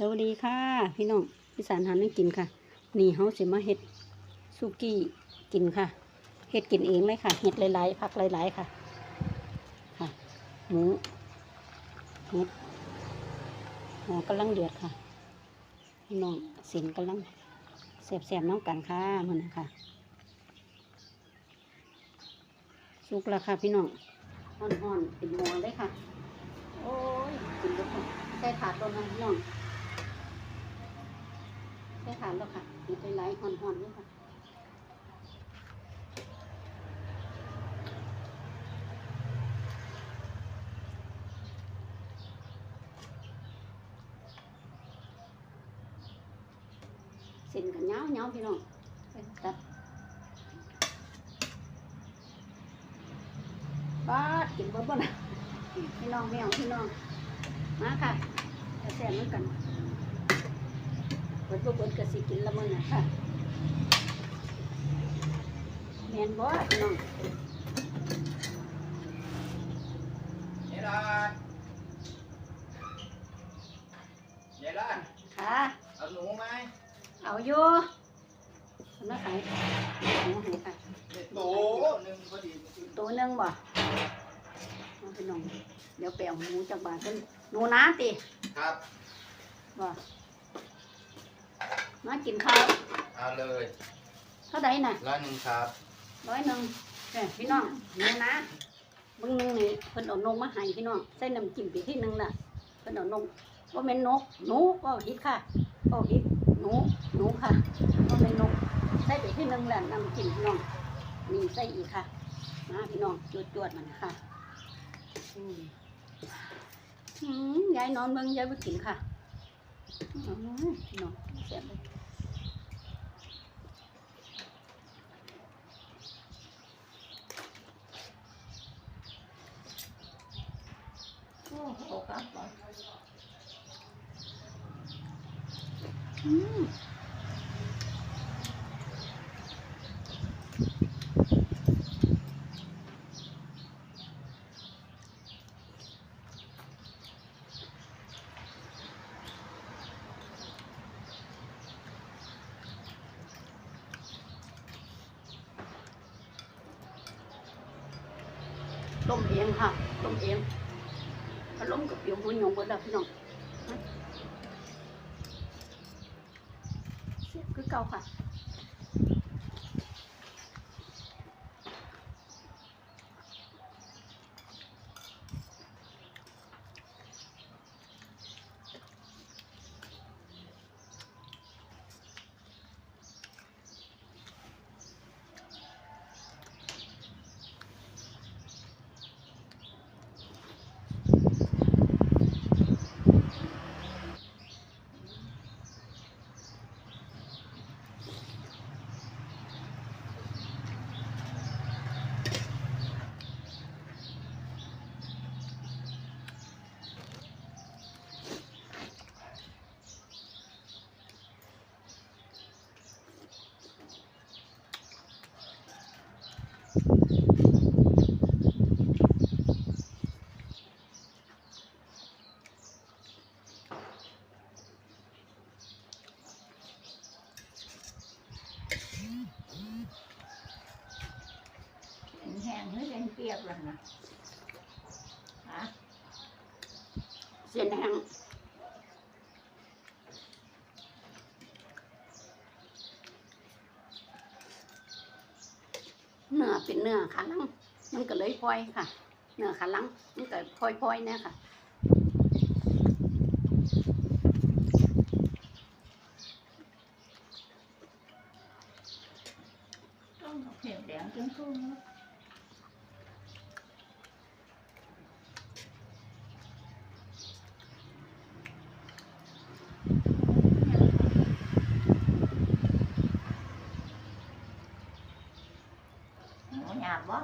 สวัสดีค่ะ พี่น้องพิสานหานังกินค่ะ นี่เฮาสิมาเฮ็ดสุกี้กินค่ะเฮ็ดกินเองเลยค่ะเฮ็ดหลายๆผักหลายๆค่ะ ค่ะหมูเฮ็ดหมูกำลังเดือดค่ะ พี่น้องสินกำลังแสบๆน้องกันค่ะมันนะคะสุกแล้วค่ะ พี่น้องห่อนๆเป็นหมอเลยค่ะ โอ้ยกินแล้วค่ะใส่ถาดลงนะพี่น้อง ใช่ค่ะแล้วค่ะมีไปไล่หอนๆด้วยค่ะเส้นกันเงาเงาพี่น้องไปตัดบ้าดกินบ่บ่นะพี่น้องไม่เอาพี่น้องมาค่ะจะแซ่บเหมือนกัน เปิดบ่เปิดก็สิกินละมื้อน่ะค่ะแม่นบ่พี่น้องยายร้านยายร้านค่ะ เอาหนูไหมเอาอยู่สำนักขายหมูให้ค่ะเด็ดโตหนึ่งพอดีตัวหนึงบ่เอาพี่น้องเดี๋ยวไปเอาหมูจากบ้านกันหนูนาติครับบ่ มากินข้าวเอาเลยเท่าใดน่ะร้อยหนึ่งครับร้อยหนึ่งเอ้ยพี่น้องหนูนะเบิ่งหนึงนี่เพิ่นเอานมมาให้พี่น้องใส่น้ำจิ้มไปที่หนึงน่ะเพิ่นเอานมบ่แม่นนกหนูก็ผิดค่ะก็ผิดหนูหนูค่ะบ่แม่นนกใส่ไปที่หนึงแล้วน้ำจิ้มพี่น้องนี่ใส่อีกค่ะมาพี่น้องจวดๆมันค่ะอืมอืมยายนอนเบิ่งยายบ่กินค่ะอืมพี่น้องแซ่บเลยโอ้โหครับบ่อืม ต้มเองค่ะต้มเองพัดลมกับเปียวหัวหยงเบิดแล้วพี่น้องนะ เรือเป็นเปียกล่ะนะฮะเส้นแห้งเนื้อเป็นเนื้อขาลังมันก็เลยพลอยค่ะ เนื้อขาลังมันก็พลอยพลอยๆเนี่ยค่ะต้องเอาเผ็ดแดงจนทุ่งเนอ หมูหยาบบ่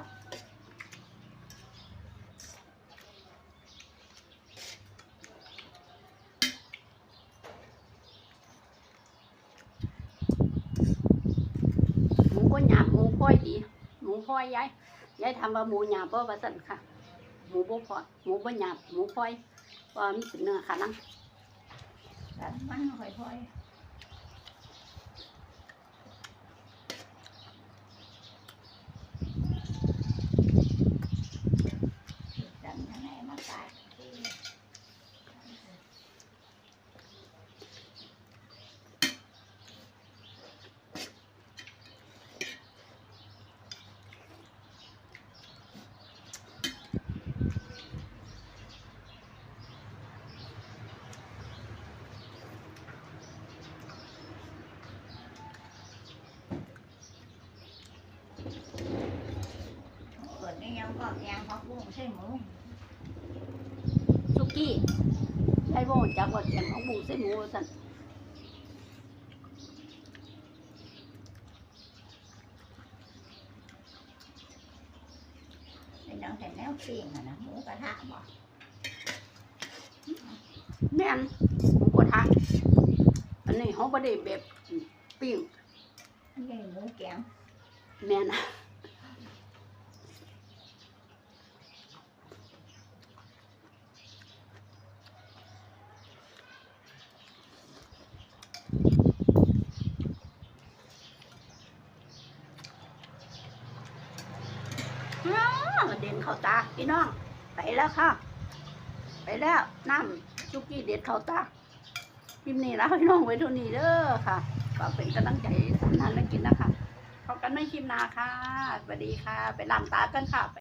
หมูก็หยาบหมูพลอยดี หมูพลอยยายยายทำว่าหมูหยาบเพราะว่าสั่นค่ะ หมูบ่พอหมูบ่หยาบหมูพลอยเพราะว่ามันเป็นเนื้อขาลังแต่นมันค่อยๆจำยังไงมาตายที่ เปิด นี่ยังก็ยังพักบุ้งใช่หมูสุกี้ไอ้โบจักว่าแกงของบุ้งใส่หมูสั่นเป็นน้องแต่แนวปิ้งอะนะหมูกระทะบ่แม่นหมูกระทะอันนี้เขาบ่ได้แบบปิ้งอันนี้หมูแกงแม่นอ้ เด่นเข้าตาพี่น้อง ไปแล้วค่ะ ไปแล้วน้ำซุกี้เด็ดเข้าตาคลิปนี้แล้วพี่น้องไว้ท่านี้เด้อค่ะก็เป็นกำลังใจทำงานและกินนะคะพบกันในคลิปหน้าค่ะสวัสดีค่ะ ไปล้างตากันค่ะ